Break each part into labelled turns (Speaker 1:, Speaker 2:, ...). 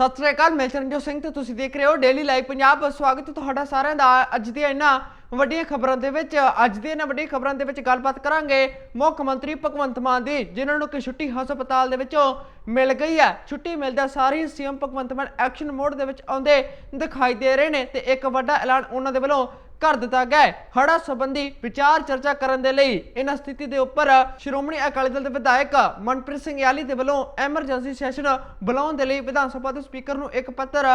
Speaker 1: ਸਤਿ ਸ੍ਰੀ ਅਕਾਲ, ਮੈਂ ਚਰਨਜੋਤ ਸਿੰਘ ਤੇ ਤੁਸੀਂ ਦੇਖ ਰਹੇ ਹੋ ਡੇਲੀ ਲਾਈਵ ਪੰਜਾਬ ਸਵਾਗਤ ਹੈ ਤੁਹਾਡਾ ਸਾਰਿਆਂ ਦਾ ਅੱਜ ਦੀਆਂ ਇਹਨਾਂ ਵੱਡੀਆਂ ਖਬਰਾਂ ਦੇ ਵਿੱਚ। ਅੱਜ ਦੀਆਂ ਇਹਨਾਂ ਵੱਡੀਆਂ ਖਬਰਾਂ ਦੇ ਵਿੱਚ ਗੱਲਬਾਤ ਕਰਾਂਗੇ ਮੁੱਖ ਮੰਤਰੀ ਭਗਵੰਤ ਮਾਨ ਦੀ, ਜਿਨ੍ਹਾਂ ਨੂੰ ਕਿ ਛੁੱਟੀ ਹਸਪਤਾਲ ਦੇ ਵਿੱਚੋਂ ਮਿਲ ਗਈ ਹੈ। ਛੁੱਟੀ ਮਿਲਦਾ ਸਾਰੀ CM Bhagwant Mann action mode ਦੇ ਵਿੱਚ ਆਉਂਦੇ ਦਿਖਾਈ ਦੇ ਰਹੇ ਨੇ ਤੇ ਇੱਕ ਵੱਡਾ ਐਲਾਨ ਉਹਨਾਂ ਦੇ ਵੱਲੋਂ ਕਰ ਦਿੱਤਾ ਗਿਆ ਹੈ। ਹੜਾ ਸੰਬੰਧੀ ਵਿਚਾਰ ਚਰਚਾ ਕਰਨ ਦੇ ਲਈ ਇਹਨਾਂ ਸਥਿਤੀ ਦੇ ਉੱਪਰ ਸ਼੍ਰੋਮਣੀ ਅਕਾਲੀ ਦਲ ਦੇ ਵਿਧਾਇਕ ਮਨਪ੍ਰੀਤ ਸਿੰਘ ਯਾਲੀ ਦੇ ਵੱਲੋਂ ਐਮਰਜੈਂਸੀ ਸੈਸ਼ਨ ਬੁਲਾਉਣ ਦੇ ਲਈ ਵਿਧਾਨ ਸਭਾ ਦੇ ਸਪੀਕਰ ਨੂੰ ਇੱਕ ਪੱਤਰ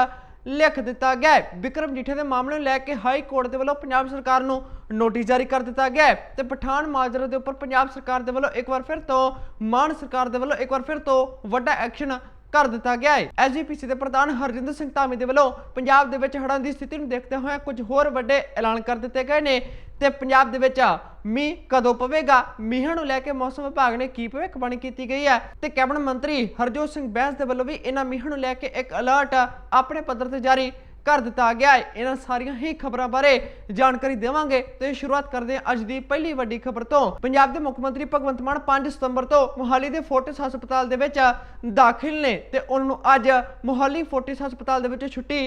Speaker 1: ਲਿਖ ਦਿੱਤਾ ਗਿਆ ਹੈ। ਵਿਕਰਮ ਜੀਠੇ ਦੇ ਮਾਮਲੇ ਨੂੰ ਲੈ ਕੇ ਹਾਈ ਕੋਰਟ ਦੇ ਵੱਲੋਂ ਪੰਜਾਬ ਸਰਕਾਰ ਨੂੰ ਨੋਟਿਸ ਜਾਰੀ ਕਰ ਦਿੱਤਾ ਗਿਆ ਹੈ ਤੇ ਪਠਾਨ ਮਾਜਰਾ ਦੇ ਉੱਪਰ ਪੰਜਾਬ ਸਰਕਾਰ ਦੇ ਵੱਲੋਂ ਇੱਕ ਵਾਰ ਫਿਰ ਤੋਂ ਮਾਨ ਸਰਕਾਰ ਦੇ ਵੱਲੋਂ ਇੱਕ ਵਾਰ ਫਿਰ ਤੋਂ ਵੱਡਾ ਐਕਸ਼ਨ ਕਰ ਦਿੱਤਾ ਗਿਆ ਹੈ। ਐਸਜੀਪੀਸੀ ਦੇ ਪ੍ਰਧਾਨ ਹਰਜਿੰਦਰ ਸਿੰਘ ਧਾਮੀ ਦੇ ਵੱਲੋਂ ਪੰਜਾਬ ਦੇ ਵਿੱਚ ਹੜ੍ਹਾਂ ਦੀ ਸਥਿਤੀ ਨੂੰ ਦੇਖਦੇ ਹੋਏ ਕੁਝ ਹੋਰ ਵੱਡੇ ਐਲਾਨ ਕਰ ਦਿੱਤੇ ਗਏ ਨੇ ਤੇ ਪੰਜਾਬ ਦੇ ਵਿੱਚ ਮੀਂਹ ਕਦੋਂ ਪਵੇਗਾ, ਮੀਂਹਾਂ ਨੂੰ ਲੈ ਕੇ ਮੌਸਮ ਵਿਭਾਗ ਨੇ ਕੀ ਭਵਿੱਖਬਾਣੀ ਕੀਤੀ ਗਈ ਹੈ ਤੇ ਕੈਬਨਿਟ ਮੰਤਰੀ ਹਰਜੋਤ ਸਿੰਘ ਬੈਂਸ ਦੇ ਵੱਲੋਂ ਵੀ ਇਹਨਾਂ ਮੀਂਹਾਂ ਨੂੰ ਲੈ ਕੇ ਇੱਕ ਅਲਰਟ ਆਪਣੇ ਪੱਧਰ ਤੇ ਜਾਰੀ ਕਰ ਦਿੱਤਾ ਗਿਆ ਹੈ। ਇਹਨਾਂ ਸਾਰੀਆਂ ਹੀ ਖਬਰਾਂ ਬਾਰੇ ਜਾਣਕਾਰੀ ਦੇਵਾਂਗੇ ਤੇ ਸ਼ੁਰੂਆਤ ਕਰਦੇ ਹਾਂ ਅੱਜ ਦੀ ਪਹਿਲੀ ਵੱਡੀ ਖਬਰ ਤੋਂ। ਪੰਜਾਬ ਦੇ ਮੁੱਖ ਮੰਤਰੀ ਭਗਵੰਤ ਮਾਨ 5 ਸਤੰਬਰ ਤੋਂ ਮੋਹਾਲੀ ਦੇ ਫੋਰਟਿਸ ਹਸਪਤਾਲ ਦੇ ਵਿੱਚ ਦਾਖਲ ਨੇ ਤੇ ਉਹਨਾਂ ਨੂੰ ਅੱਜ ਮੋਹਾਲੀ ਫੋਰਟਿਸ ਹਸਪਤਾਲ ਦੇ ਵਿੱਚ ਛੁੱਟੀ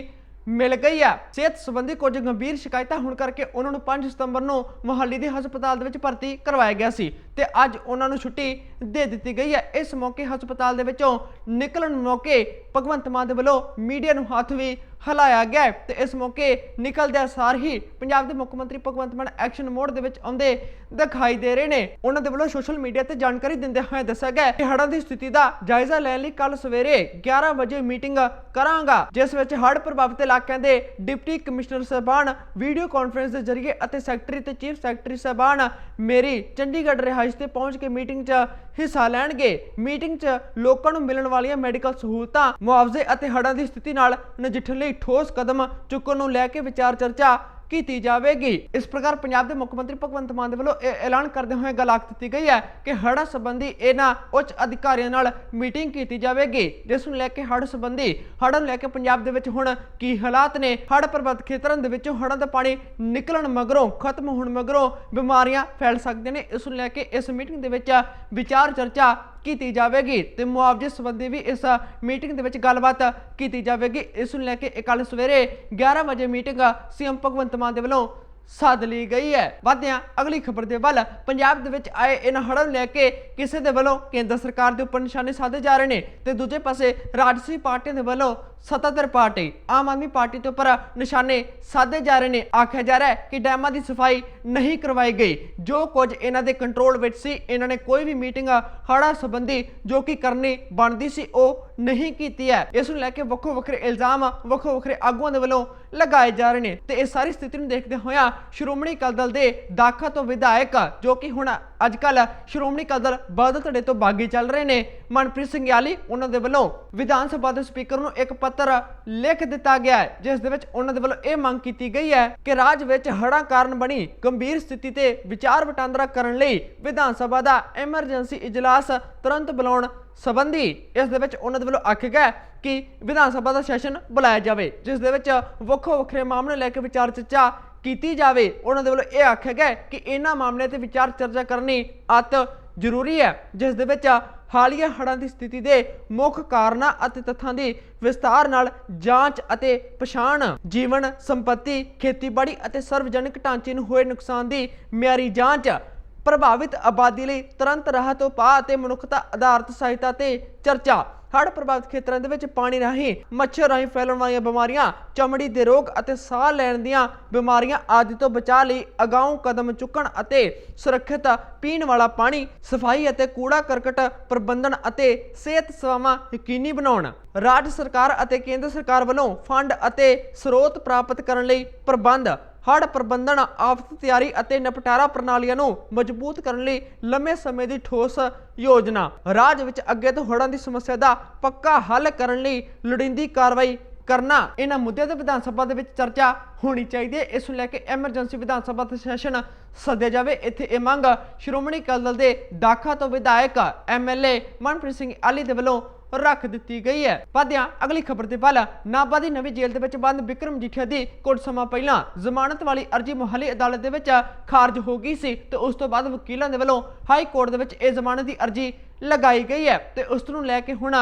Speaker 1: ਮਿਲ ਗਈ ਹੈ। ਸਿਹਤ ਸੰਬੰਧੀ ਕੁਝ ਗੰਭੀਰ ਸ਼ਿਕਾਇਤਾਂ ਹੋਣ ਕਰਕੇ ਉਹਨਾਂ ਨੂੰ 5 ਸਤੰਬਰ ਨੂੰ ਮੋਹਾਲੀ ਦੇ ਹਸਪਤਾਲ ਦੇ ਵਿੱਚ ਭਰਤੀ ਕਰਵਾਇਆ ਗਿਆ ਸੀ ਤੇ ਅੱਜ ਉਹਨਾਂ ਨੂੰ ਛੁੱਟੀ ਦੇ ਦਿੱਤੀ ਗਈ ਹੈ। ਇਸ ਮੌਕੇ ਹਸਪਤਾਲ ਦੇ ਵਿੱਚੋਂ ਨਿਕਲਣ ਮੌਕੇ ਭਗਵੰਤ ਮਾਨ ਦੇ ਵੱਲੋਂ ਮੀਡੀਆ ਨੂੰ ਹੱਥ ਵੀ ਹਲਾਇਆ ਗਿਆ ਤੇ ਇਸ ਮੌਕੇ ਨਿਕਲਦਿਆਂ ਸਾਰ ਹੀ ਪੰਜਾਬ ਦੇ ਮੁੱਖ ਮੰਤਰੀ ਭਗਵੰਤ ਮਾਨ ਐਕਸ਼ਨ ਮੋਡ ਦੇ ਵਿੱਚ ਆਉਂਦੇ ਦਿਖਾਈ ਦੇ ਰਹੇ ਨੇ। ਉਹਨਾਂ ਦੇ ਵੱਲੋਂ ਸੋਸ਼ਲ ਮੀਡੀਆ ਤੇ ਜਾਣਕਾਰੀ ਦਿੰਦੇ ਹੋਏ ਦੱਸਿਆ ਗਿਆ ਕਿ ਹੜ੍ਹਾਂ ਦੀ ਸਥਿਤੀ ਦਾ ਜਾਇਜ਼ਾ ਲੈਣ ਲਈ ਕੱਲ ਸਵੇਰੇ 11 ਵਜੇ ਮੀਟਿੰਗ ਕਰਾਂਗਾ, ਜਿਸ ਵਿੱਚ ਹੜ੍ਹ ਪ੍ਰਭਾਵਿਤ ਇਲਾਕਿਆਂ ਦੇ ਡਿਪਟੀ ਕਮਿਸ਼ਨਰ ਸਾਹਿਬਾਨ, ਵੀਡੀਓ ਕਾਨਫਰੰਸ ਦੇ ਜ਼ਰੀਏ ਅਤੇ ਸੈਕਟਰੀ ਤੇ ਚੀਫ ਸੈਕਟਰੀ ਸਾਹਿਬਾਨ ਮੇਰੀ ਚੰਡੀਗੜ੍ਹ ਰਿਹਾਇਸ਼ ਤੇ ਪਹੁੰਚ ਕੇ ਮੀਟਿੰਗ 'ਚ ਹਿੱਸਾ ਲੈਣਗੇ। ਮੀਟਿੰਗ 'ਚ ਲੋਕਾਂ ਨੂੰ ਮਿਲਣ ਵਾਲੀਆਂ ਮੈਡੀਕਲ ਸਹੂਲਤਾਂ, ਮੁਆਵਜ਼ੇ ਅਤੇ ਹੜ੍ਹਾਂ ਦੀ ਸਥਿਤੀ ਨਾਲ ਨਜਿੱਠਣ ਲਈ ਠੋਸ ਕਦਮ ਚੁੱਕਣ ਨੂੰ ਲੈ ਕੇ ਵਿਚਾਰ ਚਰਚਾ ਕੀਤੀ ਜਾਵੇਗੀ। ਇਸ ਪ੍ਰਕਾਰ ਪੰਜਾਬ ਦੇ ਮੁੱਖ ਮੰਤਰੀ ਭਗਵੰਤ ਮਾਨ ਦੇ ਵੱਲੋਂ ਐਲਾਨ ਕਰਦੇ ਹੋਏ ਗੱਲ ਆਖ ਦਿੱਤੀ ਗਈ ਹੈ ਕਿ ਹੜ੍ਹ ਸੰਬੰਧੀ ਇਹਨਾਂ ਉੱਚ ਅਧਿਕਾਰੀਆਂ ਨਾਲ ਮੀਟਿੰਗ ਕੀਤੀ ਜਾਵੇਗੀ, ਜਿਸ ਨੂੰ ਲੈ ਕੇ ਹੜ੍ਹ ਸੰਬੰਧੀ, ਹੜ੍ਹ ਨੂੰ ਲੈ ਕੇ ਪੰਜਾਬ ਦੇ ਵਿੱਚ ਹੁਣ ਕੀ ਹਾਲਾਤ ਨੇ, ਹੜ੍ਹ ਪ੍ਰਬੰਧ ਖੇਤਰਾਂ ਦੇ ਵਿੱਚੋਂ ਹੜ੍ਹਾਂ ਦਾ ਪਾਣੀ ਨਿਕਲਣ ਮਗਰੋਂ, ਖਤਮ ਹੋਣ ਮਗਰੋਂ ਬਿਮਾਰੀਆਂ ਫੈਲ ਸਕਦੀਆਂ ਨੇ, ਇਸ ਨੂੰ ਲੈ ਕੇ ਇਸ ਮੀਟਿੰਗ ਦੇ ਵਿੱਚ ਵਿਚਾਰ ਚਰਚਾ ਕੀਤੀ ਜਾਵੇਗੀ ਤੇ ਮੁਆਵਜ਼ੇ ਸੰਬੰਧੀ ਵੀ ਇਸ ਮੀਟਿੰਗ ਦੇ ਵਿੱਚ ਗੱਲਬਾਤ ਕੀਤੀ ਜਾਵੇਗੀ। ਇਸ ਨੂੰ ਲੈ ਕੇ ਇਹ ਕੱਲ੍ਹ ਸਵੇਰੇ 11 ਵਜੇ ਮੀਟਿੰਗ ਸੀਐਮ ਭਗਵੰਤ ਮਾਨ ਦੇ ਵੱਲੋਂ ਸੱਦ ਲਈ ਗਈ ਹੈ। ਵਧਦੇ ਅਗਲੀ ਖਬਰ ਦੇ ਵੱਲ ਪੰਜਾਬ ਦੇ ਵਿੱਚ ਆਏ ਇਹਨਾਂ ਹੜ੍ਹਾਂ ਨੂੰ ਲੈ ਕੇ ਕਿਸੇ ਦੇ ਵੱਲੋਂ ਕੇਂਦਰ ਸਰਕਾਰ ਦੇ ਉੱਪਰ ਨਿਸ਼ਾਨੇ ਸਾਧੇ ਜਾ ਰਹੇ ਨੇ ਤੇ ਦੂਜੇ ਪਾਸੇ ਰਾਜਸੀ ਪਾਰਟੀਆਂ ਦੇ ਵੱਲੋਂ ਸੱਤਾਧਰ ਪਾਰਟੀ ਆਮ ਆਦਮੀ ਪਾਰਟੀ ਦੇ ਉੱਪਰ ਨਿਸ਼ਾਨੇ ਸਾਧੇ ਜਾ ਰਹੇ ਨੇ। ਆਖਿਆ ਜਾ ਰਿਹਾ ਹੈ ਕਿ ਡੈਮਾਂ ਦੀ ਸਫ਼ਾਈ ਨਹੀਂ ਕਰਵਾਈ ਗਈ। ਜੋ ਕੁਝ ਇਹਨਾਂ ਦੇ ਕੰਟਰੋਲ ਵਿੱਚ ਸੀ, ਇਹਨਾਂ ਨੇ ਕੋਈ ਵੀ ਮੀਟਿੰਗ ਹੜ੍ਹਾਂ ਸੰਬੰਧੀ ਜੋ ਕਿ ਕਰਨੀ ਬਣਦੀ ਸੀ, ਉਹ ਨਹੀਂ ਕੀਤੀ ਹੈ। ਇਸ ਨੂੰ ਲੈ ਕੇ ਵੱਖੋ ਵੱਖਰੇ ਇਲਜ਼ਾਮ, ਵੱਖੋ ਵੱਖਰੇ ਆਗੂਆਂ ਦੇ ਵੱਲੋਂ ਲਗਾਏ ਜਾ ਰਹੇ ਨੇ। ਤੇ ਇਹ ਸਾਰੀ ਸਥਿਤੀ ਨੂੰ ਦੇਖਦੇ ਹੋਇਆ ਸ਼੍ਰੋਮਣੀ ਅਕਾਲੀ ਦਲ ਦੇ ਦਾਖਾ ਤੋਂ ਵਿਧਾਇਕ ਜੋ ਕਿ ਹੁਣ ਅੱਜ ਕੱਲ ਸ਼੍ਰੋਮਣੀ ਅਕਾਲੀ ਦਲ ਬਾਦਲ ਧੜੇ ਤੋਂ ਬਾਗੀ ਚੱਲ ਰਹੇ ਨੇ। ਮਨਪ੍ਰੀਤ ਸਿੰਘ ਯਾਲੀ ਉਹਨਾਂ ਦੇ ਵੱਲੋਂ ਵਿਧਾਨ ਸਭਾ ਦੇ ਸਪੀਕਰ ਨੂੰ ਇੱਕ ਪੱਤਰ ਲਿਖ ਦਿੱਤਾ ਗਿਆ ਹੈ, ਜਿਸ ਦੇ ਵਿੱਚ ਉਹਨਾਂ ਦੇ ਵੱਲੋਂ ਇਹ ਮੰਗ ਕੀਤੀ ਗਈ ਹੈ ਕਿ ਰਾਜ ਵਿੱਚ ਹੜ੍ਹਾਂ ਕਾਰਨ ਬਣੀ ਗੰਭੀਰ ਸਥਿਤੀ ਤੇ ਵਿਚਾਰ ਵਟਾਂਦਰਾ ਕਰਨ ਲਈ ਵਿਧਾਨ ਸਭਾ ਦਾ ਐਮਰਜੈਂਸੀ ਇਜਲਾਸ ਤੁਰੰਤ ਬੁਲਾਉਣ ਸਬੰਧੀ ਇਸ ਦੇ ਵਿੱਚ ਉਹਨਾਂ ਦੇ ਵੱਲੋਂ ਆਖਿਆ ਗਿਆ ਕਿ ਵਿਧਾਨ ਸਭਾ ਦਾ ਸੈਸ਼ਨ ਬੁਲਾਇਆ ਜਾਵੇ, ਜਿਸ ਦੇ ਵਿੱਚ ਵੱਖੋ ਵੱਖਰੇ ਮਾਮਲੇ ਲੈ ਕੇ ਵਿਚਾਰ ਚਰਚਾ ਕੀਤੀ ਜਾਵੇ, ਉਹਨਾਂ ਦੇ ਵੱਲੋਂ ਇਹ ਆਖਿਆ ਗਿਆ ਕਿ ਇਹਨਾਂ ਮਾਮਲਿਆਂ ਤੇ ਵਿਚਾਰ ਚਰਚਾ ਕਰਨੀ ਅਤ ਜ਼ਰੂਰੀ ਹੈ, ਜਿਸ ਦੇ ਵਿੱਚ ਹਾਲੀਆ ਹੜ੍ਹਾਂ ਦੀ ਸਥਿਤੀ ਦੇ ਮੁੱਖ ਕਾਰਨਾਂ ਅਤੇ ਤੱਥਾਂ ਦੀ ਵਿਸਤਾਰ ਨਾਲ ਜਾਂਚ ਅਤੇ ਪਛਾਣ, ਜੀਵਨ ਸੰਪਤੀ, ਖੇਤੀਬਾੜੀ ਅਤੇ ਸਰਵਜਨਿਕ ਢਾਂਚੇ ਨੂੰ ਹੋਏ ਨੁਕਸਾਨ ਦੀ ਮਿਆਰੀ ਜਾਂਚ ਪ੍ਰਭਾਵਿਤ ਆਬਾਦੀ ਲਈ ਤੁਰੰਤ ਰਾਹਤ ਉਪਾਅ ਅਤੇ ਮਨੁੱਖਤਾ ਆਧਾਰਿਤ ਸਹਾਇਤਾ ਤੇ ਚਰਚਾ। ਹੜ੍ਹ ਪ੍ਰਭਾਵਿਤ ਖੇਤਰਾਂ ਦੇ ਵਿੱਚ ਪਾਣੀ ਰਾਹੀਂ ਮੱਛਰ ਰਾਹੀਂ ਫੈਲਣ ਵਾਲੀਆਂ ਬਿਮਾਰੀਆਂ, ਚਮੜੀ ਦੇ ਰੋਗ ਅਤੇ ਸਾਹ ਲੈਣ ਦੀਆਂ ਬਿਮਾਰੀਆਂ ਆਦਿ ਤੋਂ ਬਚਾਅ ਲਈ ਅਗਾਊਂ ਕਦਮ ਚੁੱਕਣ ਅਤੇ ਸੁਰੱਖਿਅਤ ਪੀਣ ਵਾਲਾ ਪਾਣੀ, ਸਫ਼ਾਈ ਅਤੇ ਕੂੜਾ ਕਰਕਟ ਪ੍ਰਬੰਧਨ ਅਤੇ ਸਿਹਤ ਸੇਵਾਵਾਂ ਯਕੀਨੀ ਬਣਾਉਣ। ਰਾਜ ਸਰਕਾਰ ਅਤੇ ਕੇਂਦਰ ਸਰਕਾਰ ਵੱਲੋਂ ਫੰਡ ਅਤੇ ਸਰੋਤ ਪ੍ਰਾਪਤ ਕਰਨ ਲਈ ਪ੍ਰਬੰਧ ਹੜ੍ਹ ਪ੍ਰਬੰਧਨ, ਆਫਤ ਤਿਆਰੀ ਅਤੇ ਨਿਪਟਾਰਾ ਪ੍ਰਣਾਲੀਆਂ ਨੂੰ ਮਜ਼ਬੂਤ ਕਰਨ ਲਈ ਲੰਮੇ ਸਮੇਂ ਦੀ ਠੋਸ ਯੋਜਨਾ। ਰਾਜ ਵਿੱਚ ਅੱਗੇ ਤੋਂ ਹੜ੍ਹਾਂ ਦੀ ਸਮੱਸਿਆ ਦਾ ਪੱਕਾ ਹੱਲ ਕਰਨ ਲਈ ਲੋੜੀਂਦੀ ਕਾਰਵਾਈ ਕਰਨਾ। ਇਹਨਾਂ ਮੁੱਦਿਆਂ ਤੇ ਵਿਧਾਨ ਸਭਾ ਦੇ ਵਿੱਚ ਚਰਚਾ ਹੋਣੀ ਚਾਹੀਦੀ ਹੈ। ਇਸ ਨੂੰ ਲੈ ਕੇ ਐਮਰਜੈਂਸੀ ਵਿਧਾਨ ਸਭਾ ਦਾ ਸੈਸ਼ਨ ਸੱਦਿਆ ਜਾਵੇ। ਇੱਥੇ ਇਹ ਮੰਗ ਸ਼੍ਰੋਮਣੀ ਅਕਾਲੀ ਦਲ ਦੇ ਦਾਖਾ ਤੋਂ ਵਿਧਾਇਕ ਐਮਐਲਏ ਮਨਪ੍ਰੀਤ ਸਿੰਘ ਆਲੀ ਦੇ ਵੱਲੋਂ ਰੱਖ ਦਿੱਤੀ ਗਈ ਹੈ। ਵਧਿਆਂ, ਅਗਲੀ ਖਬਰ ਦੇ ਵੱਲ ਨਾਭਾ ਦੀ ਨਵੀਂ ਜੇਲ੍ਹ ਦੇ ਵਿੱਚ ਬੰਦ ਵਿਕਰਮ ਜੀਠਿਆ ਦੀ ਕੁਝ ਸਮਾਂ ਪਹਿਲਾਂ ਜ਼ਮਾਨਤ ਵਾਲੀ ਅਰਜ਼ੀ ਮੁਹੱਲੀ ਅਦਾਲਤ ਦੇ ਵਿੱਚ ਖਾਰਜ ਹੋ ਗਈ ਸੀ ਤੇ ਉਸ ਤੋਂ ਬਾਅਦ ਵਕੀਲਾਂ ਦੇ ਵੱਲੋਂ ਹਾਈ ਕੋਰਟ ਦੇ ਵਿੱਚ ਇਹ ਜ਼ਮਾਨਤ ਦੀ ਅਰਜ਼ੀ ਲਗਾਈ ਗਈ ਹੈ ਤੇ ਉਸ ਨੂੰ ਲੈ ਕੇ ਹੁਣ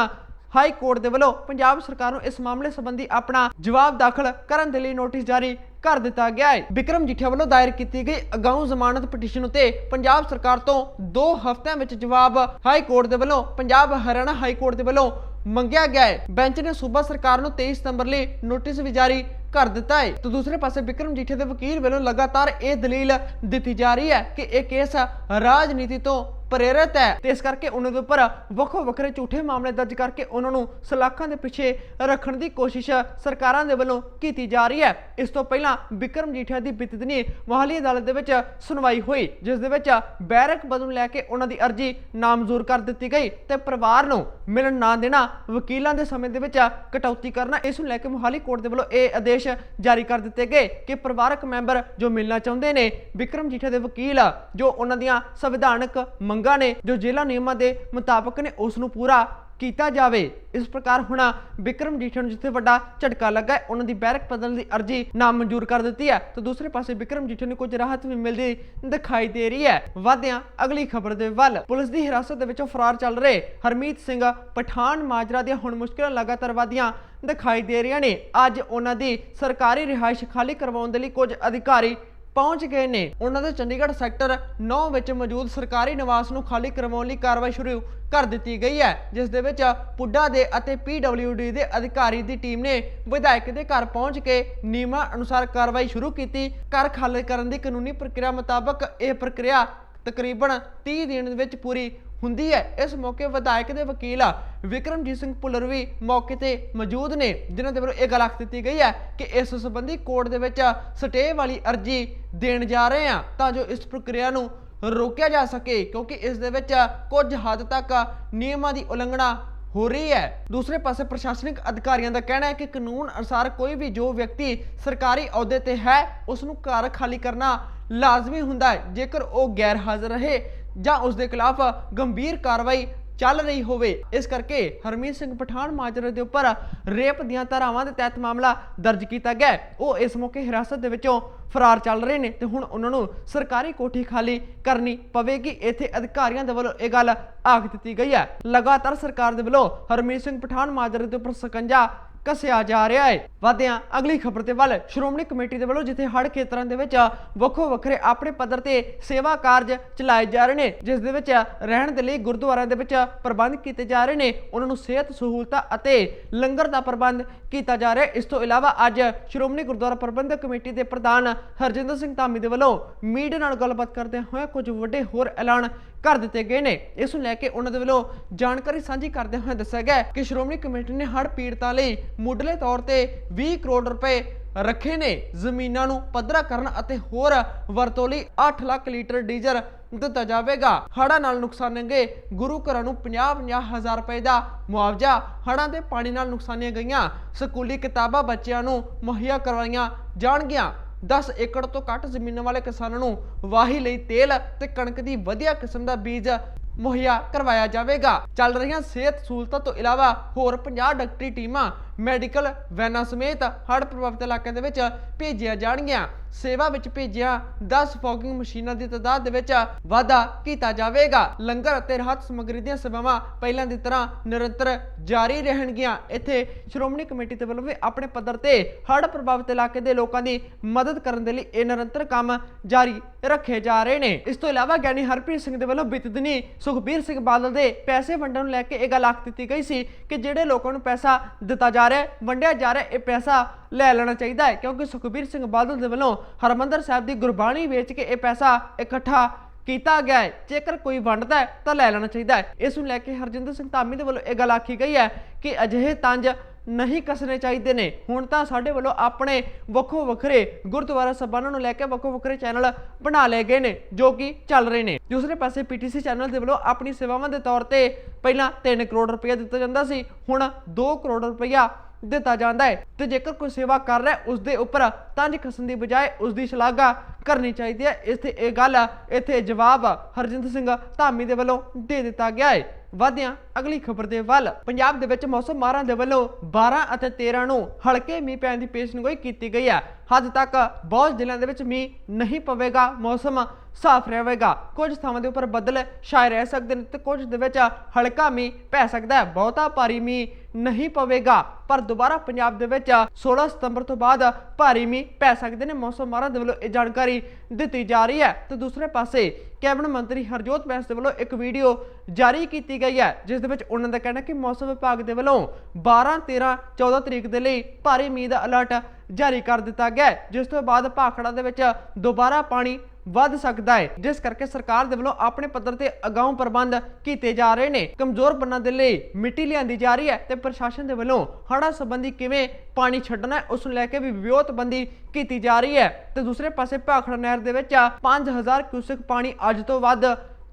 Speaker 1: ਹਾਈ ਕੋਰਟ ਦੇ ਵੱਲੋਂ ਪੰਜਾਬ ਸਰਕਾਰ ਨੂੰ ਇਸ ਮਾਮਲੇ ਸੰਬੰਧੀ ਆਪਣਾ ਜਵਾਬ ਦਾਖਲ ਕਰਨ ਦੇ ਲਈ ਨੋਟਿਸ ਜਾਰੀ ਕਰ ਦਿੱਤਾ ਗਿਆ ਹੈ। ਵਿਕਰਮ ਜੀਠਾ ਵੱਲੋਂ ਦਾਇਰ ਕੀਤੀ ਗਈ ਅਗਾਊਂ ਜ਼ਮਾਨਤ ਪਟੀਸ਼ਨ ਉਤੇ ਪੰਜਾਬ ਸਰਕਾਰ ਤੋਂ 2 ਹਫ਼ਤਿਆਂ ਵਿੱਚ ਜਵਾਬ ਹਾਈ ਕੋਰਟ ਦੇ ਵੱਲੋਂ ਪੰਜਾਬ ਹਰਿਆਣਾ ਹਾਈ ਕੋਰਟ ਦੇ ਵੱਲੋਂ ਮੰਗਿਆ ਗਿਆ ਹੈ। ਬੈਂਚ ਨੇ ਸੂਬਾ ਸਰਕਾਰ ਨੂੰ 23 ਸਤੰਬਰ ਲਈ ਨੋਟਿਸ ਵੀ ਜਾਰੀ ਕਰ ਦਿੱਤਾ ਹੈ। ਤੇ ਦੂਸਰੇ ਪਾਸੇ ਵਿਕਰਮ ਜੀਠੇ ਦੇ ਵਕੀਲ ਵੱਲੋਂ ਲਗਾਤਾਰ ਇਹ ਦਲੀਲ ਦਿੱਤੀ ਜਾ ਰਹੀ ਹੈ ਕਿ ਇਹ ਕੇਸ ਰਾਜਨੀਤੀ ਤੋਂ ਪ੍ਰੇਰਿਤ ਹੈ। ਤੇ ਇਸ ਕਰਕੇ ਉਹਨਾਂ ਦੇ ਉੱਪਰ ਵੱਖੋ ਵੱਖਰੇ ਝੂਠੇ ਮਾਮਲੇ ਦਰਜ ਕਰਕੇ ਉਹਨਾਂ ਨੂੰ ਸਲਾਖਾਂ ਦੇ ਪਿੱਛੇ ਰੱਖਣ ਦੀ ਕੋਸ਼ਿਸ਼ ਸਰਕਾਰਾਂ ਦੇ ਵੱਲੋਂ ਕੀਤੀ ਜਾ ਰਹੀ ਹੈ। ਇਸ ਤੋਂ ਪਹਿਲਾਂ ਵਿਕਰਮ ਜੀਠਾ ਦੀ ਬੀਤੀ ਦਿਨੀ ਮੋਹਾਲੀ ਅਦਾਲਤ ਦੇ ਵਿੱਚ ਸੁਣਵਾਈ ਹੋਈ, ਜਿਸ ਦੇ ਵਿੱਚ ਬੈਰਕ ਬਦਲ ਲੈ ਕੇ ਉਹਨਾਂ ਦੀ ਅਰਜ਼ੀ ਨਾਮਜ਼ੂਰ ਕਰ ਦਿੱਤੀ ਗਈ ਤੇ ਪਰਿਵਾਰ ਨੂੰ ਮਿਲਣ ਨਾ ਦੇਣਾ ਵਕੀਲਾਂ ਦੇ ਸਮੇਂ ਦੇ ਵਿੱਚ ਕਟੌਤੀ ਕਰਨਾ, ਇਸ ਨੂੰ ਲੈ ਕੇ ਮੋਹਾਲੀ ਕੋਰਟ ਦੇ ਵੱਲੋਂ ਇਹ ਆਦੇਸ਼ ਜਾਰੀ ਕਰ ਦਿੱਤੇ ਗਏ ਕਿ ਪਰਿਵਾਰਕ ਮੈਂਬਰ ਜੋ ਮਿਲਣਾ ਚਾਹੁੰਦੇ ਨੇ, ਵਿਕਰਮ ਜੀਠਾ ਦੇ ਵਕੀਲ ਜੋ ਉਹਨਾਂ ਦੀਆਂ ਸੰਵਿਧਾਨਕ ਮੰਗਾਂ ਨੇ ਜੋ ਜੇਲ੍ਹਾਂ ਨਿਯਮਾਂ ਦੇ ਮੁਤਾਬਕ ਨੇ ਉਸ ਨੂੰ ਪੂਰਾ ਕੀਤਾ ਜਾਵੇ। ਇਸ ਪ੍ਰਕਾਰ ਹੁਣ ਵਿਕਰਮ ਜੀਠਾ ਨੂੰ ਜਿੱਥੇ ਵੱਡਾ ਝਟਕਾ ਲੱਗਾ ਉਹਨਾਂ ਦੀ ਬੈਰਕ ਬਦਲਣ ਦੀ ਅਰਜ਼ੀ ਨਾਮਨਜ਼ੂਰ ਕਰ ਦਿੱਤੀ ਹੈ। ਤੇ ਦੂਸਰੇ ਪਾਸੇ ਵਿਕਰਮ ਜੀਠਾ ਨੂੰ ਕੁਝ ਰਾਹਤ ਵੀ ਮਿਲਦੀ ਦਿਖਾਈ ਦੇ ਰਹੀ ਹੈ। ਵਾਦਿਆਂ ਅਗਲੀ ਖਬਰ ਦੇ ਵੱਲ। ਪੁਲਿਸ ਦੀ ਹਿਰਾਸਤ ਦੇ ਵਿੱਚੋਂ ਫਰਾਰ ਚੱਲ ਰਹੇ ਹਰਮੀਤ ਸਿੰਘ ਪਠਾਨ ਮਾਜਰਾ ਦੀਆਂ ਹੁਣ ਮੁਸ਼ਕਲਾਂ ਲਗਾਤਾਰ ਵਧੀਆਂ ਦਿਖਾਈ ਦੇ ਰਹੀਆਂ ਨੇ। ਅੱਜ ਉਹਨਾਂ ਦੀ ਸਰਕਾਰੀ ਰਿਹਾਇਸ਼ ਖਾਲੀ ਕਰਵਾਉਣ ਦੇ ਲਈ ਕੁਝ ਅਧਿਕਾਰੀ ਪਹੁੰਚ ਗਏ ਨੇ। ਉਹਨਾਂ ਦੇ ਚੰਡੀਗੜ੍ਹ ਸੈਕਟਰ 9 ਵਿੱਚ ਮੌਜੂਦ ਸਰਕਾਰੀ ਨਿਵਾਸ ਨੂੰ ਖਾਲੀ ਕਰਵਾਉਣ ਲਈ ਕਾਰਵਾਈ ਸ਼ੁਰੂ ਕਰ ਦਿੱਤੀ ਗਈ ਹੈ, ਜਿਸ ਦੇ ਵਿੱਚ ਪੁੱਡਾ ਦੇ ਅਤੇ PWD ਦੇ ਅਧਿਕਾਰੀ ਦੀ ਟੀਮ ਨੇ ਵਿਧਾਇਕ ਦੇ ਘਰ ਪਹੁੰਚ ਕੇ ਨਿਯਮਾਂ ਅਨੁਸਾਰ ਕਾਰਵਾਈ ਸ਼ੁਰੂ ਕੀਤੀ। ਘਰ ਖਾਲੀ ਕਰਨ ਦੀ ਕਾਨੂੰਨੀ ਪ੍ਰਕਿਰਿਆ ਮੁਤਾਬਕ ਇਹ ਪ੍ਰਕਿਰਿਆ ਤਕਰੀਬਨ 30 ਦਿਨ ਦੇ ਵਿੱਚ ਪੂਰੀ ਹੁੰਦੀ ਹੈ। ਇਸ ਮੌਕੇ ਵਿਧਾਇਕ ਦੇ ਵਕੀਲ ਵਿਕਰਮਜੀਤ ਸਿੰਘ ਭੁੱਲਰ ਵੀ ਮੌਕੇ ਤੇ ਮੌਜੂਦ ਨੇ, ਜਿਨ੍ਹਾਂ ਦੇ ਵੱਲੋਂ ਇਹ ਗੱਲ ਆਖ ਦਿੱਤੀ ਗਈ ਹੈ ਕਿ ਇਸ ਸੰਬੰਧੀ ਕੋਰਟ ਦੇ ਵਿੱਚ ਸਟੇ ਵਾਲੀ ਅਰਜੀ ਦੇਣ ਜਾ ਰਹੇ ਹਾਂ ਤਾਂ ਜੋ ਇਸ ਪ੍ਰਕਿਰਿਆ ਨੂੰ ਰੋਕਿਆ ਜਾ ਸਕੇ, ਕਿਉਂਕਿ ਇਸ ਦੇ ਵਿੱਚ ਕੁਝ ਹੱਦ ਤੱਕ ਨਿਯਮਾਂ ਦੀ ਉਲੰਘਣਾ ਹੋ ਰਹੀ ਹੈ। ਦੂਸਰੇ ਪਾਸੇ ਪ੍ਰਸ਼ਾਸਨਿਕ ਅਧਿਕਾਰੀਆਂ ਦਾ ਕਹਿਣਾ ਹੈ ਕਿ ਕਾਨੂੰਨ ਅਨੁਸਾਰ ਕੋਈ ਵੀ ਜੋ ਵਿਅਕਤੀ ਸਰਕਾਰੀ ਅਹੁਦੇ ਤੇ ਹੈ, ਉਸ ਨੂੰ ਘਰ ਖਾਲੀ ਕਰਨਾ ਲਾਜ਼ਮੀ ਹੁੰਦਾ ਹੈ। ਜੇਕਰ ਉਹ ਗੈਰ ਹਾਜ਼ਰ ਰਹੇ ਜਾਂ ਉਸ ਦੇ ਖਿਲਾਫ ਗੰਭੀਰ ਕਾਰਵਾਈ ਚੱਲ ਰਹੀ ਹੋਵੇ। ਇਸ ਕਰਕੇ ਹਰਮੀਤ ਸਿੰਘ ਪਠਾਨ ਮਾਜਰੇ ਦੇ ਉੱਪਰ ਰੇਪ ਦੀਆਂ ਧਾਰਾਵਾਂ ਦੇ ਤਹਿਤ ਮਾਮਲਾ ਦਰਜ ਕੀਤਾ ਗਿਆ ਉਹ ਇਸ ਮੌਕੇ ਹਿਰਾਸਤ ਦੇ ਵਿੱਚੋਂ ਫਰਾਰ ਚੱਲ ਰਹੇ ਨੇ ਤੇ ਹੁਣ ਉਹਨਾਂ ਨੂੰ ਸਰਕਾਰੀ ਕੋਠੀ ਖਾਲੀ ਕਰਨੀ ਪਵੇਗੀ। ਇੱਥੇ ਅਧਿਕਾਰੀਆਂ ਦੇ ਵੱਲੋਂ ਇਹ ਗੱਲ ਆਖ ਦਿੱਤੀ ਗਈ ਹੈ। ਲਗਾਤਾਰ ਸਰਕਾਰ ਦੇ ਵੱਲੋਂ ਹਰਮੀਤ ਸਿੰਘ ਪਠਾਨ ਮਾਜਰੇ ਦੇ ਉੱਪਰ ਸਕੰਜਾ ਕੱਸਿਆ ਜਾ ਰਿਹਾ ਹੈ। ਵਾਦਿਆਂ ਅਗਲੀ ਖਬਰ ਤੇ ਵੱਲ ਸ਼੍ਰੋਮਣੀ ਕਮੇਟੀ ਦੇ ਵੱਲੋਂ ਜਿੱਥੇ ਹੜ੍ਹ ਖੇਤਰਾਂ ਦੇ ਵਿੱਚ ਵੱਖੋ ਵੱਖਰੇ ਆਪਣੇ ਪੱਧਰ ਤੇ ਸੇਵਾ ਕਾਰਜ ਚਲਾਏ ਜਾ ਰਹੇ ਨੇ, ਜਿਸ ਦੇ ਵਿੱਚ ਰਹਿਣ ਦੇ ਲਈ ਗੁਰਦੁਆਰਿਆਂ ਦੇ ਵਿੱਚ ਪ੍ਰਬੰਧ ਕੀਤੇ ਜਾ ਰਹੇ ਨੇ, ਉਹਨਾਂ ਨੂੰ ਸਿਹਤ ਸਹੂਲਤਾਂ ਅਤੇ ਲੰਗਰ ਦਾ ਪ੍ਰਬੰਧ ਕੀਤਾ ਜਾ ਰਿਹਾ ਇਸ ਤੋਂ ਇਲਾਵਾ ਅੱਜ ਸ਼੍ਰੋਮਣੀ ਗੁਰਦੁਆਰਾ ਪ੍ਰਬੰਧਕ ਕਮੇਟੀ ਦੇ ਪ੍ਰਧਾਨ ਹਰਜਿੰਦਰ ਸਿੰਘ ਧਾਮੀ ਦੇ ਵੱਲੋਂ ਮੀਡੀਆ ਨਾਲ ਗੱਲਬਾਤ ਕਰਦੇ ਹੋਏ ਕੁਝ ਵੱਡੇ ਹੋਰ ਐਲਾਨ ਕਰ ਦਿੱਤੇ ਗਏ ਨੇ। ਇਸ ਨੂੰ ਲੈ ਕੇ ਉਹਨਾਂ ਦੇ ਵੱਲੋਂ ਜਾਣਕਾਰੀ ਸਾਂਝੀ ਕਰਦੇ ਹੋਏ ਦੱਸਿਆ ਗਿਆ ਕਿ ਸ਼੍ਰੋਮਣੀ ਕਮੇਟੀ ਨੇ ਹੜ੍ਹ ਪੀੜਤਾਂ ਲਈ ਮੁੱਢਲੇ ਤੌਰ ਤੇ 20 ਕਰੋੜ ਰੁਪਏ ਰੱਖੇ ਨੇ। ਜ਼ਮੀਨਾਂ ਨੂੰ ਪੱਧਰਾ ਕਰਨ ਅਤੇ ਹੋਰ ਵਰਤੋਂ ਲਈ 8 ਲੱਖ ਲੀਟਰ ਡੀਜ਼ਲ ਦਿੱਤਾ ਜਾਵੇਗਾ। ਹੜ੍ਹਾਂ ਨਾਲ ਨੁਕਸਾਨੇ ਗੁਰੂ ਘਰਾਂ ਨੂੰ 50-50 ਹਜ਼ਾਰ ਰੁਪਏ ਦਾ ਮੁਆਵਜ਼ਾ। ਹੜ੍ਹਾਂ ਦੇ ਪਾਣੀ ਨਾਲ ਨੁਕਸਾਨੀਆਂ ਗਈਆਂ। ਸਕੂਲੀ ਕਿਤਾਬਾਂ ਬੱਚਿਆਂ ਨੂੰ ਮੁਹੱਈਆ ਕਰਵਾਈਆਂ ਜਾਣਗੀਆਂ। 10 ਏਕੜ ਤੋਂ ਘੱਟ ਜ਼ਮੀਨਾਂ ਵਾਲੇ ਕਿਸਾਨਾਂ ਨੂੰ ਵਾਹੀ ਲਈ ਤੇਲ ਤੇ ਕਣਕ ਦੀ ਵਧੀਆ ਕਿਸਮ ਦਾ ਬੀਜ ਮੁਹੱਈਆ ਕਰਵਾਇਆ ਜਾਵੇਗਾ। ਚੱਲ ਰਹੀਆਂ ਸਿਹਤ ਸਹੂਲਤਾਂ ਤੋਂ ਇਲਾਵਾ ਹੋਰ 50 ਡਾਕਟਰੀ ਟੀਮਾਂ ਮੈਡੀਕਲ ਵੈਨਾਂ ਸਮੇਤ ਹੜ੍ਹ ਪ੍ਰਭਾਵਿਤ ਇਲਾਕਿਆਂ ਦੇ ਵਿੱਚ ਭੇਜੀਆਂ ਜਾਣਗੀਆਂ। ਸੇਵਾ ਵਿੱਚ ਭੇਜੀਆਂ 10 ਫੋਗਿੰਗ ਮਸ਼ੀਨਾਂ ਦੀ ਤਾਦਾਦ ਦੇ ਵਿੱਚ ਵਾਧਾ ਕੀਤਾ ਜਾਵੇਗਾ। ਲੰਗਰ ਅਤੇ ਰਾਹਤ ਸਮੱਗਰੀ ਦੀਆਂ ਸੇਵਾਵਾਂ ਪਹਿਲਾਂ ਦੀ ਤਰ੍ਹਾਂ ਨਿਰੰਤਰ ਜਾਰੀ ਰਹਿਣਗੀਆਂ। ਇੱਥੇ ਸ਼੍ਰੋਮਣੀ ਕਮੇਟੀ ਦੇ ਵੱਲੋਂ ਵੀ ਆਪਣੇ ਪੱਧਰ ਤੇ ਹੜ੍ਹ ਪ੍ਰਭਾਵਿਤ ਇਲਾਕੇ ਦੇ ਲੋਕਾਂ ਦੀ ਮਦਦ ਕਰਨ ਦੇ ਲਈ ਇਹ ਨਿਰੰਤਰ ਕੰਮ ਜਾਰੀ ਰੱਖੇ ਜਾ ਰਹੇ ਨੇ। ਇਸ ਤੋਂ ਇਲਾਵਾ ਗਿਆਨੀ ਹਰਪ੍ਰੀਤ ਸਿੰਘ ਦੇ ਵੱਲੋਂ ਬੀਤੇ ਦਿਨੀ ਸੁਖਬੀਰ ਸਿੰਘ ਬਾਦਲ ਦੇ ਪੈਸੇ ਵੰਡਣ ਨੂੰ ਲੈ ਕੇ ਇਹ ਗੱਲ ਆਖ ਦਿੱਤੀ ਗਈ ਸੀ ਕਿ ਜਿਹੜੇ ਲੋਕਾਂ ਨੂੰ ਪੈਸਾ ਦਿੱਤਾ ਜਾ ਰਿਹਾ ਵੰਡਿਆ ਜਾ ਰਿਹਾ ਇਹ ਪੈਸਾ ਲੈ ਲੈਣਾ ਚਾਹੀਦਾ ਹੈ, ਕਿਉਂਕਿ ਸੁਖਬੀਰ ਸਿੰਘ ਬਾਦਲ ਦੇ ਵੱਲੋਂ ਹਰਮੰਦਰ ਸਾਹਿਬ ਦੀ ਗੁਰਬਾਣੀ ਵੇਚ ਕੇ ਇਹ ਪੈਸਾ ਇਕੱਠਾ ਕੀਤਾ ਗਿਆ ਹੈ। ਜੇਕਰ ਕੋਈ ਵੰਡਦਾ ਹੈ, ਤਾਂ ਲੈ ਲੈਣਾ ਚਾਹੀਦਾ ਹੈ। ਇਸ ਨੂੰ ਲੈ ਕੇ ਹਰਜਿੰਦਰ ਸਿੰਘ ਧਾਮੀ ਦੇ ਵੱਲੋਂ ਇਹ ਗੱਲ ਆਖੀ ਗਈ ਹੈ ਕਿ ਅਜਿਹੇ ਤੰਜ ਨਹੀਂ ਕੱਸਣੇ ਚਾਹੀਦੇ ਨੇ। ਹੁਣ ਤਾਂ ਸਾਡੇ ਵੱਲੋਂ ਆਪਣੇ ਵੱਖੋ ਵੱਖਰੇ ਗੁਰਦੁਆਰਾ ਸਭਾਨਾਂ ਨੂੰ ਲੈ ਕੇ ਵੱਖੋ ਵੱਖਰੇ ਚੈਨਲ ਬਣਾ ਲਏ ਗਏ ਨੇ ਜੋ ਕਿ ਚੱਲ ਰਹੇ ਨੇ। ਦੂਸਰੇ ਪਾਸੇ ਪੀਟੀਸੀ ਚੈਨਲ ਦੇ ਵੱਲੋਂ ਆਪਣੀ ਸੇਵਾਵਾਂ ਦੇ ਤੌਰ ਤੇ ਪਹਿਲਾਂ 3 ਕਰੋੜ ਰੁਪਏ ਦਿੱਤਾ ਜਾਂਦਾ ਸੀ ਹੁਣ 2 ਕਰੋੜ ਰੁਪਇਆ ਦਿੱਤਾ ਜਾਂਦਾ ਹੈ ਤੇ ਜੇਕਰ ਕੋਈ ਸੇਵਾ ਕਰ ਰਿਹਾ ਹੈ, ਉਸ ਦੇ ਉੱਪਰ ਤੰਜ ਖਸਣ ਦੀ ਬਜਾਏ ਉਸ ਦੀ ਸ਼ਲਾਘਾ ਕਰਨੀ ਚਾਹੀਦੀ ਹੈ। ਇੱਥੇ ਇਹ ਗੱਲ ਇੱਥੇ ਜਵਾਬ ਹਰਜਿੰਦਰ ਸਿੰਘ ਧਾਮੀ ਦੇ ਵੱਲੋਂ ਦੇ ਦਿੱਤਾ ਗਿਆ ਹੈ। ਵਾਦਿਆਂ ਅਗਲੀ ਖਬਰ ਦੇ ਵੱਲ। ਪੰਜਾਬ ਦੇ ਵਿੱਚ ਮੌਸਮ ਮਾਹਰਾਂ ਦੇ ਵੱਲੋਂ 12 ਅਤੇ 13 ਨੂੰ ਹਲਕੇ ਮੀਂਹ ਪੈਣ ਦੀ ਪੇਸ਼ਨਗੋਈ ਕੀਤੀ ਗਈ ਹੈ। ਹੱਦ ਤੱਕ ਬਹੁਤ ਜ਼ਿਲ੍ਹਿਆਂ ਦੇ ਵਿੱਚ ਮੀਂਹ ਨਹੀਂ ਪਵੇਗਾ, ਮੌਸਮ ਸਾਫ਼ ਰਹੇਗਾ ਕੁਝ ਥਾਵਾਂ ਦੇ ਉੱਪਰ ਬੱਦਲ ਛਾਏ ਰਹਿ ਸਕਦੇ ਨੇ ਤੇ ਕੁਝ ਦੇ ਵਿੱਚ ਹਲਕਾ ਮੀਂਹ ਪੈ ਸਕਦਾ ਹੈ। ਬਹੁਤਾ ਭਾਰੀ ਮੀਂਹ ਨਹੀਂ ਪਵੇਗਾ, ਪਰ ਦੁਬਾਰਾ ਪੰਜਾਬ ਦੇ ਵਿੱਚ 16 ਸਤੰਬਰ ਤੋਂ ਬਾਅਦ ਭਾਰੀ ਮੀਂਹ ਪੈ ਸਕਦੇ ਨੇ। ਮੌਸਮ ਮਾਹਰਾਂ ਦੇ ਵੱਲੋਂ ਇਹ ਜਾਣਕਾਰੀ ਦਿੱਤੀ ਜਾ ਰਹੀ ਹੈ। ਤੇ ਦੂਸਰੇ ਪਾਸੇ ਕੈਬਨਿਟ ਮੰਤਰੀ ਹਰਜੋਤ ਬੈਂਸ ਦੇ ਵੱਲੋਂ ਇੱਕ ਵੀਡੀਓ ਜਾਰੀ ਕੀਤੀ ਗਈ ਹੈ, ਜਿਸ ਦੇ ਵਿੱਚ ਉਹਨਾਂ ਦਾ ਕਹਿਣਾ ਕਿ ਮੌਸਮ ਵਿਭਾਗ ਦੇ ਵੱਲੋਂ 12 13 14 ਤਰੀਕ ਦੇ ਲਈ ਭਾਰੀ ਮੀਂਹ ਦਾ ਅਲਰਟ ਜਾਰੀ ਕਰ ਦਿੱਤਾ ਗਿਆ ਜਿਸ ਤੋਂ ਬਾਅਦ ਭਾਖੜਾ ਦੇ ਵਿੱਚ ਦੁਬਾਰਾ ਪਾਣੀ ਵੱਧ ਸਕਦਾ ਹੈ। ਜਿਸ ਕਰਕੇ ਸਰਕਾਰ ਦੇ ਵੱਲੋਂ ਆਪਣੇ ਪੱਧਰ ਤੇ ਅਗਾਊਂ ਪ੍ਰਬੰਧ ਕੀਤੇ ਜਾ ਰਹੇ ਨੇ। ਕਮਜ਼ੋਰ ਬੰਨਾਂ ਦੇ ਲਈ ਮਿੱਟੀ ਲਿਆਂਦੀ ਜਾ ਰਹੀ ਹੈ ਤੇ ਪ੍ਰਸ਼ਾਸਨ ਦੇ ਵੱਲੋਂ ਹੜ੍ਹਾਂ ਸੰਬੰਧੀ ਕਿਵੇਂ ਪਾਣੀ ਛੱਡਣਾ ਹੈ, ਉਸ ਨੂੰ ਲੈ ਕੇ ਵੀ ਵਿਉਤਬੰਦੀ ਕੀਤੀ ਜਾ ਰਹੀ ਹੈ। ਤੇ ਦੂਸਰੇ ਪਾਸੇ ਭਾਖੜਾ ਨਹਿਰ ਦੇ ਵਿੱਚ 5000 ਕਿਊਸਕ ਪਾਣੀ ਅੱਜ ਤੋਂ ਵੱਧ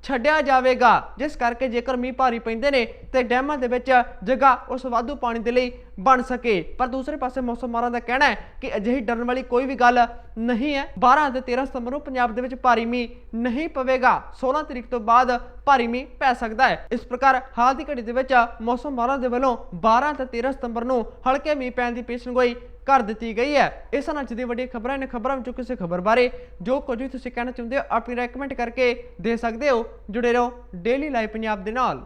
Speaker 1: ਛੱਡਿਆ ਜਾਵੇਗਾ। ਜਿਸ ਕਰਕੇ ਜੇਕਰ ਮੀਂਹ ਭਾਰੀ ਪੈਂਦੇ ਨੇ ਤੇ ਡੈਮਾਂ ਦੇ ਵਿੱਚ ਜਗ੍ਹਾ ਉਸ ਵਾਧੂ ਪਾਣੀ ਦੇ ਲਈ ਬਣ ਸਕੇ। ਪਰ ਦੂਸਰੇ ਪਾਸੇ ਮੌਸਮ ਮਾਰਾਂ ਦਾ ਕਹਿਣਾ ਹੈ ਕਿ ਅਜਿਹੀ ਡਰਨ ਵਾਲੀ ਕੋਈ ਵੀ ਗੱਲ ਨਹੀਂ ਹੈ। 12 ਅਤੇ 13 ਸਤੰਬਰ ਨੂੰ ਪੰਜਾਬ ਦੇ ਵਿੱਚ ਭਾਰੀ ਮੀਂਹ ਨਹੀਂ ਪਵੇਗਾ। 16 ਤਰੀਕ ਤੋਂ ਬਾਅਦ ਭਾਰੀ ਮੀਂਹ ਪੈ ਸਕਦਾ ਹੈ। ਇਸ ਪ੍ਰਕਾਰ ਹਾਲ ਦੀ ਘੜੀ ਦੇ ਵਿੱਚ ਮੌਸਮ ਮਾਰਾਂ ਦੇ ਵੱਲੋਂ 12 ਅਤੇ 13 ਸਤੰਬਰ ਨੂੰ ਹਲਕੇ ਮੀਂਹ ਪੈਣ ਦੀ ਪੇਸ਼ਨਗੋਈ ਕਰ ਦਿੱਤੀ ਗਈ ਹੈ। ਇਸ ਨਾਲ ਅੱਜ ਦੀ ਵੱਡੀ ਖਬਰਾਂ ਨੇ ਖਬਰਾਂ ਵਿੱਚੋਂ ਕਿਸੇ ਖਬਰ ਬਾਰੇ ਜੋ ਕੁਝ ਵੀ ਤੁਸੀਂ ਕਹਿਣਾ ਚਾਹੁੰਦੇ ਹੋ ਆਪਣੀ ਰეკਮੈਂਡ ਕਰਕੇ ਦੇ ਸਕਦੇ ਹੋ। ਜੁੜੇ ਰਹੋ ਡੇਲੀ ਲਾਈਵ ਪੰਜਾਬ ਦੇ ਨਾਲ।